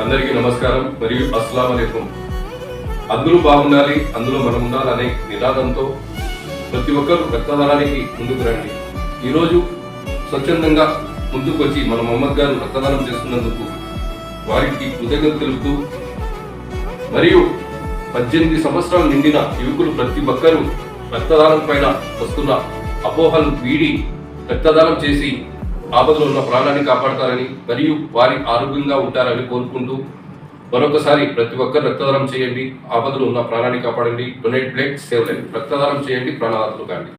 అందరికీ నమస్కారం మరియు అస్సలం అలైకుం. అందరూ బాగుండాలి అందులో మనం ఉండాలి అనే నినాదంతో ప్రతి ఒక్కరూ రక్తదానానికి ముందుకు రండి. ఈరోజు స్వచ్ఛందంగా ముందుకు వచ్చి మన మొహమ్మద్ గారు రక్తదానం చేస్తున్నందుకు వారికి కృతజ్ఞత తెలుపుతూ మరియు పద్దెనిమిది సంవత్సరాలు నిండిన యువకులు ప్రతి ఒక్కరూ రక్తదానం పైన వస్తున్న అపోహలు వీడి రక్తదానం చేసి ఆపదలో ఉన్న ప్రాణాన్ని కాపాడతారని మరియు వారి ఆరోగ్యంగా ఉంటారని కోరుకుంటూ మరొకసారి ప్రతి ఒక్కరు రక్తదానం చేయండి. ఆపదలో ఉన్న ప్రాణాన్ని కాపాడండి. డొనేట్ బ్లడ్ సేవ్ లైఫ్ రక్తదానం చేయండి. ప్రాణాలు కాండి.